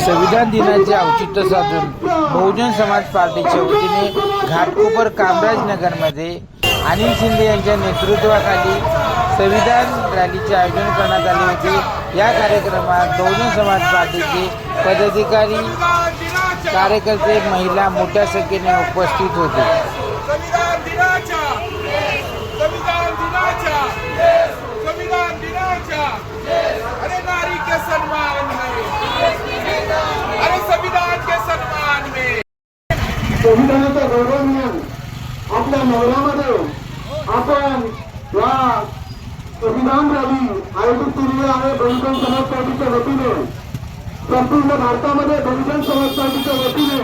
संविधान दिनाचे औचित्य साधून बहुजन समाज पार्टीच्या वतीने घाटकोपर कामराजनगरमध्ये अनिल शिंदे यांच्या नेतृत्वाखाली संविधान रॅलीचे आयोजन करण्यात आले होते. या कार्यक्रमात बहुजन समाज पार्टीचे पदाधिकारी कार्यकर्ते महिला मोठ्या संख्येने उपस्थित होते संविधान दिनाच्या संविधान दिनाच्या संविधान दिनाच्या अरे नारी के सम्मान में अरे संविधान के सम्मान में संविधानाचा गौरव आपल्या नगरामध्ये आपण या अभिमान रॅली आयोजित केलेली आहे बहुजन समाज पार्टीच्या वतीने. संपूर्ण भारतामध्ये बहुजन समाज पार्टीच्या वतीने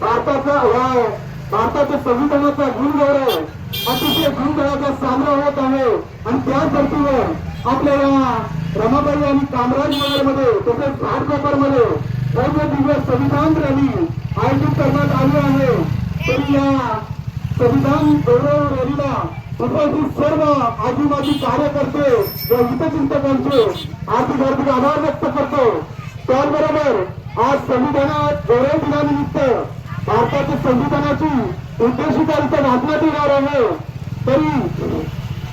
भारताचा या भारताच्या संविधानाचा गुणगौरव अतिशय गुणगौरवाचा सामना होत आहे. आणि त्याच धर्तीवर आपल्या या रमाबाई आणि कामराज कामराजनगरमध्ये तसेच घाटकोपरमध्ये भव्य दिव्य संविधान रॅली आयोजित करण्यात आली आहे. तर संविधान गौरव रॅलीला उपस्थित सर्व आदिवासी कार्यकर्ते व हितचिंतकांचे आर्थिक हार्दिक आभार व्यक्त करतो. त्याचबरोबर आज संविधानात गौरव दिनानिमित्त भारताच्या संविधानाची उद्देशिका इथं वाचण्यात येणार आहे. तरी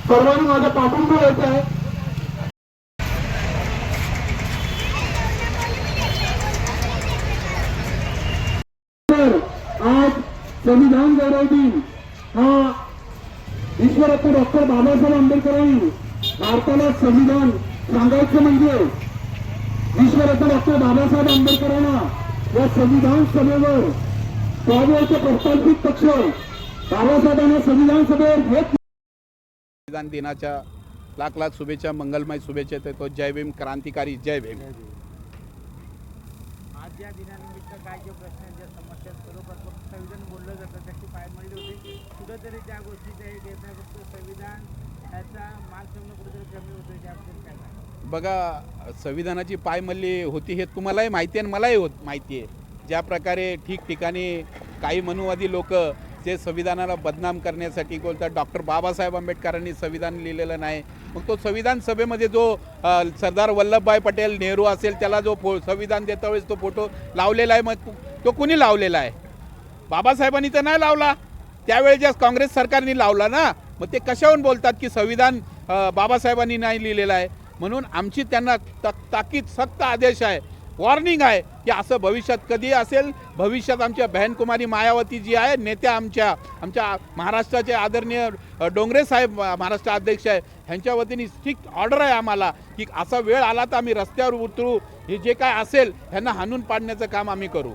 सर्वांनी माझ्या पाठिंबा द्यायचा आहे तर आज संविधान गौरव दिन हा विश्वरत्न डॉक्टर बाबासाहेब आंबेडकरांनी भारताला संविधान सांगायचं म्हणजे विश्वरत्न डॉक्टर बाबासाहेब आंबेडकरांना या संविधान सभेवर त्यावेळेचे प्रस्तावित पक्ष बाबासाहेबांना संविधान सभेवर घेत संविधान दिनाच्या लाख लाख शुभेच्छा मंगलमय शुभेच्छा देतो. जय भीम क्रांतिकारी जय भीम. आज या दिनानिमित्त काय जे प्रश्न ज्या समस्या सर्व संविधान बोललं जातं त्याची पायमळली होती. कुठंतरी त्या गोष्टीचा एक येत नाही फक्त संविधान याचा मान ठेवणं कुठेतरी कमी होतं त्याबद्दल काय बघा संविधानाची पायमल्ली होती हे तुम्हालाही माहिती आहे आणि मलाही होत माहिती आहे. ज्या प्रकारे ठिकठिकाणी काही मनुवादी लोक जे संविधानाला बदनाम करण्यासाठी बोलतात डॉक्टर बाबासाहेब आंबेडकरांनी संविधान लिहिलेलं नाही मग तो संविधान सभेमध्ये जो सरदार वल्लभभाई पटेल नेहरू असेल त्याला जो फो संविधान देता वेळेस तो फोटो लावलेला आहे. मग तो कुणी लावलेला आहे? बाबासाहेबांनी तर नाही लावला. त्यावेळेस ज्या काँग्रेस सरकारने लावला ना मग ते कशाहून बोलतात की संविधान बाबासाहेबांनी नाही लिहिलेलं आहे? म्हणून आमची त्यांना ता ताकीद सक्त आदेश आहे. वॉर्निंग आहे की असं भविष्यात कधी असेल? भविष्यात आमच्या बहनकुमारी मायावती जी आहे नेत्या आमच्या आमच्या महाराष्ट्राचे आदरणीय डोंगरे साहेब महाराष्ट्र अध्यक्ष आहे. ह्यांच्या वतीने स्ट्रिक्ट ऑर्डर आहे आम्हाला की असा वेळ आला तर आम्ही रस्त्यावर उतरू. हे जे काय असेल ह्यांना हाणून पाडण्याचं काम आम्ही करू.